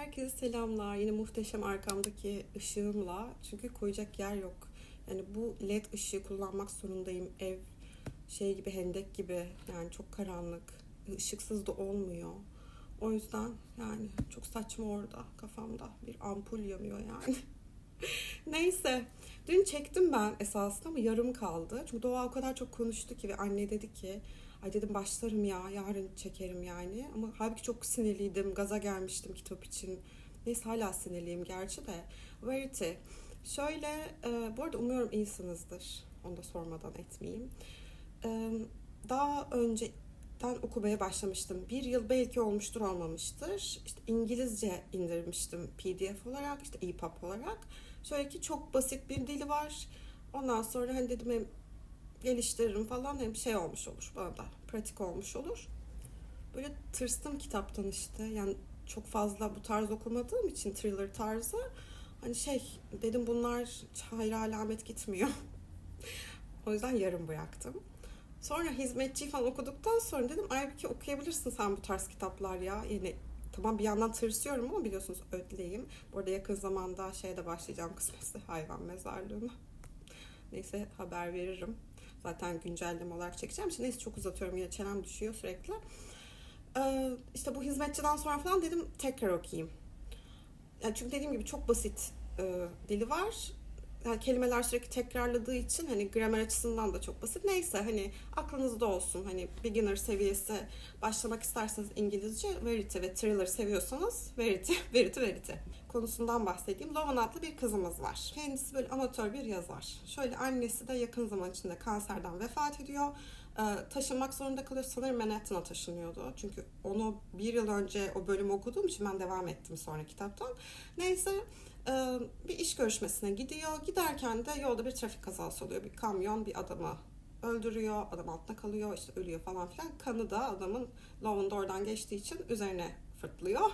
Herkese selamlar. Yine muhteşem arkamdaki ışığımla. Çünkü koyacak yer yok. Yani bu led ışığı kullanmak zorundayım. Ev şey gibi hendek gibi. Yani çok karanlık. Işıksız da olmuyor. O yüzden yani çok saçma orada kafamda. Bir ampul yanıyor yani. Neyse. Dün çektim ben esasında ama yarım kaldı. Çünkü Doğa o kadar çok konuştu ki ve anne dedi ki Ay dedim başlarım ya yarın çekerim yani. Ama halbuki çok sinirliydim. Gaza gelmiştim kitap için. Neyse hala sinirliyim gerçi de. Verity. Şöyle e, bu arada umuyorum iyisinizdir. Onu da sormadan etmeyeyim. E, daha önceden okumaya başlamıştım. Bir yıl belki olmuştur olmamıştır. İşte İngilizce indirmiştim PDF olarak, işte EPUB olarak. Şöyle ki çok basit bir dili var. Ondan sonra hani dedim geliştiririm falan hem şey olmuş olur bana da pratik olmuş olur. Böyle tırstım kitaptan işte. Yani çok fazla bu tarz okumadığım için thriller tarzı. Hani şey dedim bunlar hayra alamet gitmiyor. o yüzden yarım bıraktım. Sonra hizmetçi falan okuduktan sonra dedim Aybüke okuyabilirsin sen bu tarz kitaplar ya. Yani tamam bir yandan tırsıyorum ama biliyorsunuz ödleyim. Bu arada yakın zamanda şeyde başlayacağım kısmetse hayvan mezarlığına. Neyse haber veririm. Zaten güncelleme olarak çekeceğim. Şimdi neyse çok uzatıyorum yine çenem düşüyor sürekli. Ee, işte bu hizmetçiden sonra falan dedim tekrar okuyayım. Yani çünkü dediğim gibi çok basit e, dili var. Yani kelimeler sürekli tekrarladığı için hani gramer açısından da çok basit. Neyse hani aklınızda olsun. Hani beginner seviyesi başlamak isterseniz İngilizce Verity ve Thriller seviyorsanız Verity, Verity, Verity konusundan bahsedeyim. Lovan adlı bir kızımız var. Kendisi böyle amatör bir yazar. Şöyle annesi de yakın zaman içinde kanserden vefat ediyor. Ee, taşınmak zorunda kalıyor. Sanırım Manhattan'a taşınıyordu. Çünkü onu bir yıl önce o bölümü okuduğum için ben devam ettim sonra kitaptan. Neyse bir iş görüşmesine gidiyor. Giderken de yolda bir trafik kazası oluyor. Bir kamyon bir adamı öldürüyor. Adam altında kalıyor. işte ölüyor falan filan. Kanı da adamın Love'un oradan geçtiği için üzerine fırtlıyor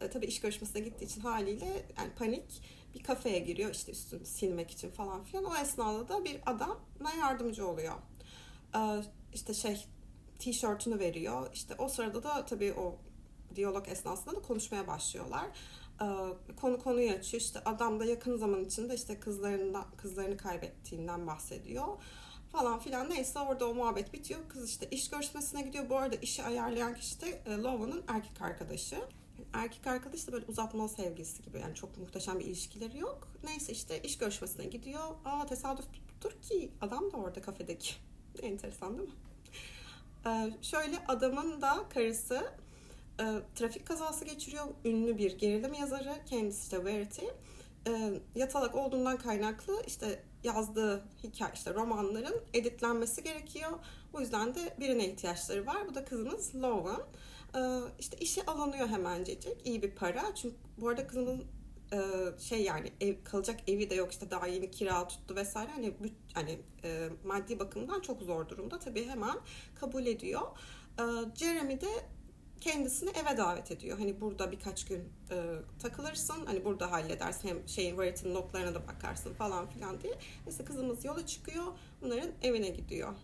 e, tabii iş görüşmesine gittiği için haliyle yani panik bir kafeye giriyor işte üstünü silmek için falan filan. O esnada da bir adamla yardımcı oluyor. E, işte şey tişörtünü veriyor. İşte o sırada da tabii o diyalog esnasında da konuşmaya başlıyorlar. E, konu konuyu açıyor. İşte adam da yakın zaman içinde işte kızlarından kızlarını kaybettiğinden bahsediyor falan filan neyse orada o muhabbet bitiyor. Kız işte iş görüşmesine gidiyor. Bu arada işi ayarlayan kişi de e, Lova'nın erkek arkadaşı erkek arkadaş da böyle uzatmalı sevgilisi gibi yani çok muhteşem bir ilişkileri yok. Neyse işte iş görüşmesine gidiyor. Aa tesadüftür ki adam da orada kafedeki. Enteresan değil mi? Ee, şöyle adamın da karısı e, trafik kazası geçiriyor. Ünlü bir gerilim yazarı. Kendisi işte Verity. E, yatalak olduğundan kaynaklı işte yazdığı hikaye işte romanların editlenmesi gerekiyor. O yüzden de birine ihtiyaçları var. Bu da kızınız Logan. Ee, işte işe alınıyor hemencecik. iyi bir para. Çünkü bu arada kızımın e, şey yani ev, kalacak evi de yok işte daha yeni kira tuttu vesaire hani hani e, maddi bakımdan çok zor durumda tabii hemen kabul ediyor. Ee, Jeremy de kendisini eve davet ediyor. Hani burada birkaç gün e, takılırsın. Hani burada halledersin. Hem şeyin Verity'nin notlarına da bakarsın falan filan diye. Neyse kızımız yola çıkıyor. Bunların evine gidiyor.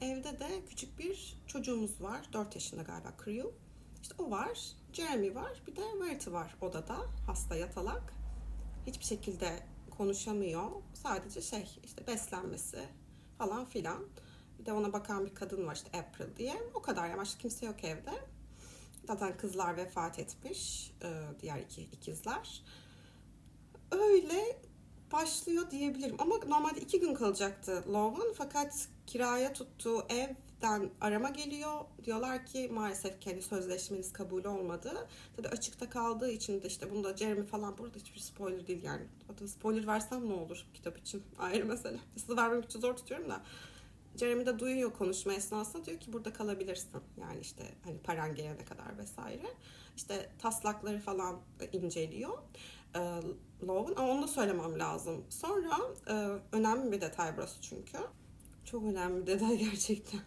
Evde de küçük bir çocuğumuz var. 4 yaşında galiba Crew. İşte o var. Jeremy var. Bir de Verity var odada. Hasta yatalak. Hiçbir şekilde konuşamıyor. Sadece şey işte beslenmesi falan filan. Bir de ona bakan bir kadın var işte April diye. O kadar ya başka kimse yok evde. Zaten kızlar vefat etmiş. Diğer iki ikizler. Öyle başlıyor diyebilirim. Ama normalde iki gün kalacaktı Love'un. Fakat kiraya tuttuğu evden arama geliyor. Diyorlar ki maalesef kendi sözleşmeniz kabul olmadı. Tabi açıkta kaldığı için de işte bunda Jeremy falan burada hiçbir spoiler değil yani. Hatta spoiler versem ne olur kitap için ayrı mesele. Size vermek için zor tutuyorum da. Jeremy de duyuyor konuşma esnasında diyor ki burada kalabilirsin. Yani işte hani paran gelene kadar vesaire. İşte taslakları falan inceliyor. E, Love'un ama onu da söylemem lazım. Sonra e, önemli bir detay burası çünkü. Çok önemli bir detay gerçekten.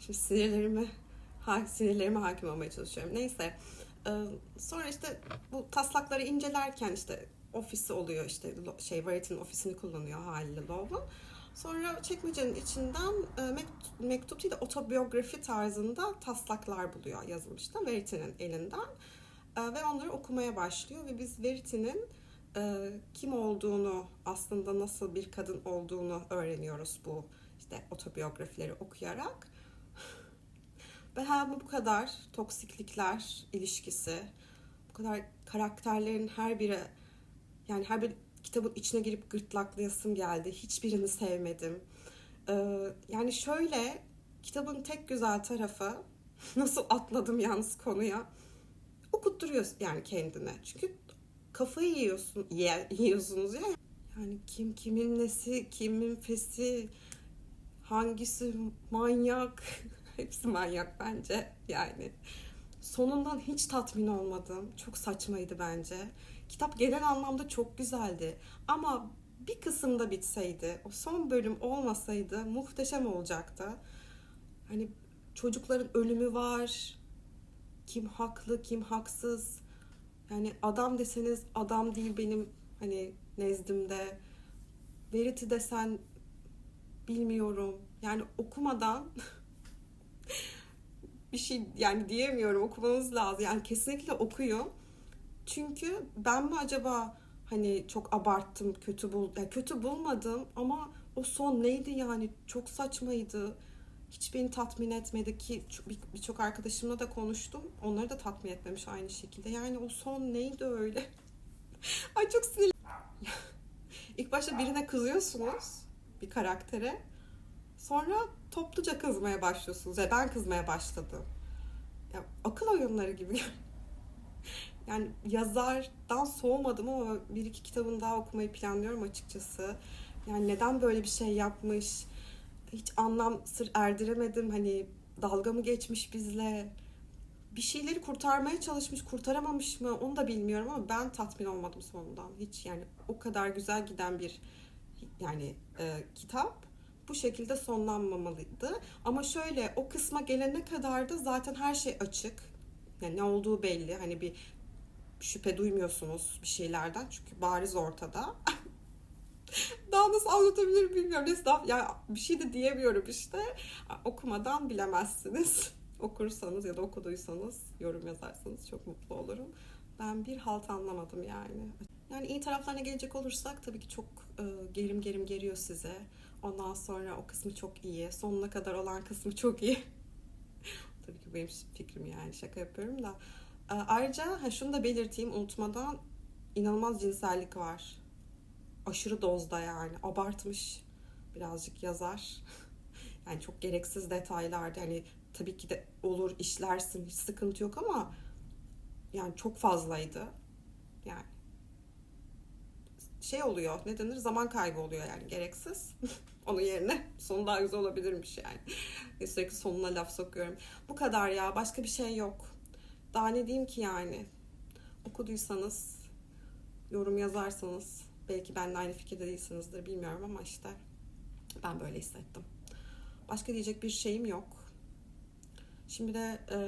Şimdi sinirlerimi, ha, sinirlerime hakim olmaya çalışıyorum. Neyse. E, sonra işte bu taslakları incelerken işte ofisi oluyor işte şey Varity'nin ofisini kullanıyor haliyle Love'un. Sonra çekmecenin içinden e, mektup, değil de otobiyografi tarzında taslaklar buluyor yazılmışta Verity'nin elinden. E, ve onları okumaya başlıyor ve biz Verity'nin e, kim olduğunu, aslında nasıl bir kadın olduğunu öğreniyoruz bu işte otobiyografileri okuyarak. Ve hem bu kadar toksiklikler ilişkisi, bu kadar karakterlerin her biri yani her bir kitabın içine girip gırtlaklayasım geldi. Hiçbirini sevmedim. Ee, yani şöyle kitabın tek güzel tarafı nasıl atladım yalnız konuya okutturuyor yani kendine. Çünkü kafayı yiyorsun, ye, yiyorsunuz ya. Yani kim kimin nesi, kimin fesi, hangisi manyak, hepsi manyak bence yani. Sonundan hiç tatmin olmadım. Çok saçmaydı bence. Kitap genel anlamda çok güzeldi. Ama bir kısımda bitseydi, o son bölüm olmasaydı muhteşem olacaktı. Hani çocukların ölümü var. Kim haklı, kim haksız. Yani adam deseniz adam değil benim hani nezdimde. Verity desen bilmiyorum. Yani okumadan bir şey yani diyemiyorum okumanız lazım. Yani kesinlikle okuyun. Çünkü ben mi acaba hani çok abarttım, kötü bul yani kötü bulmadım ama o son neydi yani çok saçmaydı. Hiç beni tatmin etmedi ki birçok arkadaşımla da konuştum. Onları da tatmin etmemiş aynı şekilde. Yani o son neydi öyle? Ay çok sinirli. İlk başta birine kızıyorsunuz bir karaktere. Sonra topluca kızmaya başlıyorsunuz. Ya ben kızmaya başladım. Ya akıl oyunları gibi. yani yazardan soğumadım ama bir iki kitabını daha okumayı planlıyorum açıkçası. Yani neden böyle bir şey yapmış? Hiç anlam sır erdiremedim. Hani dalga mı geçmiş bizle? Bir şeyleri kurtarmaya çalışmış, kurtaramamış mı? Onu da bilmiyorum ama ben tatmin olmadım sonundan. Hiç yani o kadar güzel giden bir yani e, kitap bu şekilde sonlanmamalıydı. Ama şöyle o kısma gelene kadar da zaten her şey açık. Yani ne olduğu belli. Hani bir şüphe duymuyorsunuz bir şeylerden. Çünkü bariz ortada. Daha nasıl anlatabilirim bilmiyorum. Daha, yani bir şey de diyemiyorum işte. Okumadan bilemezsiniz. Okursanız ya da okuduysanız, yorum yazarsanız çok mutlu olurum. Ben bir halt anlamadım yani. Yani iyi taraflarına gelecek olursak tabii ki çok e, gerim gerim geriyor size. Ondan sonra o kısmı çok iyi. Sonuna kadar olan kısmı çok iyi. tabii ki benim fikrim yani şaka yapıyorum da. E, ayrıca ha, şunu da belirteyim unutmadan inanılmaz cinsellik var. Aşırı dozda yani. Abartmış birazcık yazar. yani çok gereksiz detaylardı. Yani tabii ki de olur işlersin hiç sıkıntı yok ama yani çok fazlaydı. Yani şey oluyor ne denir zaman kaybı oluyor yani gereksiz. Onun yerine sonu daha güzel olabilirmiş yani. Sürekli sonuna laf sokuyorum. Bu kadar ya başka bir şey yok. Daha ne diyeyim ki yani. Okuduysanız, yorum yazarsanız belki benimle aynı fikirde değilsinizdir bilmiyorum ama işte ben böyle hissettim. Başka diyecek bir şeyim yok. Şimdi de e,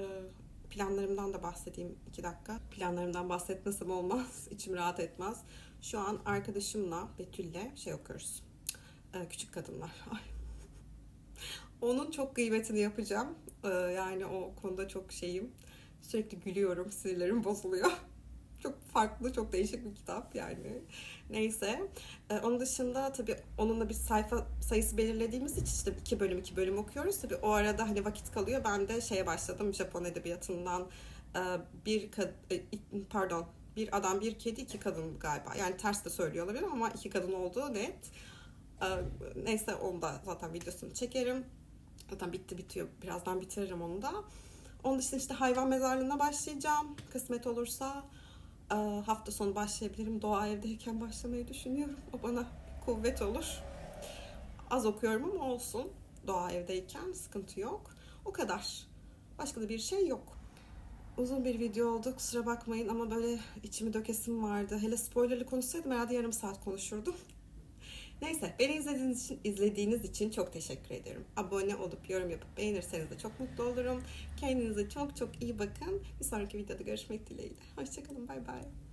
planlarımdan da bahsedeyim iki dakika. Planlarımdan bahsetmesem olmaz. İçim rahat etmez. Şu an arkadaşımla Betül'le şey okuyoruz. Ee, küçük kadınlar. Onun çok gıybetini yapacağım. Ee, yani o konuda çok şeyim. Sürekli gülüyorum, sinirlerim bozuluyor. çok farklı, çok değişik bir kitap yani. Neyse. Ee, onun dışında tabii onunla bir sayfa sayısı belirlediğimiz için işte iki bölüm iki bölüm okuyoruz. Tabii o arada hani vakit kalıyor. Ben de şeye başladım Japon edebiyatından e, bir e, pardon bir adam, bir kedi, iki kadın galiba. Yani ters de söylüyor olabilir ama iki kadın olduğu net. Ee, neyse onu da zaten videosunu çekerim. Zaten bitti bitiyor. Birazdan bitiririm onu da. Onun dışında işte hayvan mezarlığına başlayacağım. Kısmet olursa e, hafta sonu başlayabilirim. Doğa evdeyken başlamayı düşünüyorum. O bana kuvvet olur. Az okuyorum ama olsun. Doğa evdeyken sıkıntı yok. O kadar. Başka da bir şey yok uzun bir video oldu. Kusura bakmayın ama böyle içimi dökesim vardı. Hele spoilerlı konuşsaydım herhalde yarım saat konuşurdum. Neyse beni izlediğiniz için, izlediğiniz için çok teşekkür ederim. Abone olup yorum yapıp beğenirseniz de çok mutlu olurum. Kendinize çok çok iyi bakın. Bir sonraki videoda görüşmek dileğiyle. Hoşçakalın. Bay bay.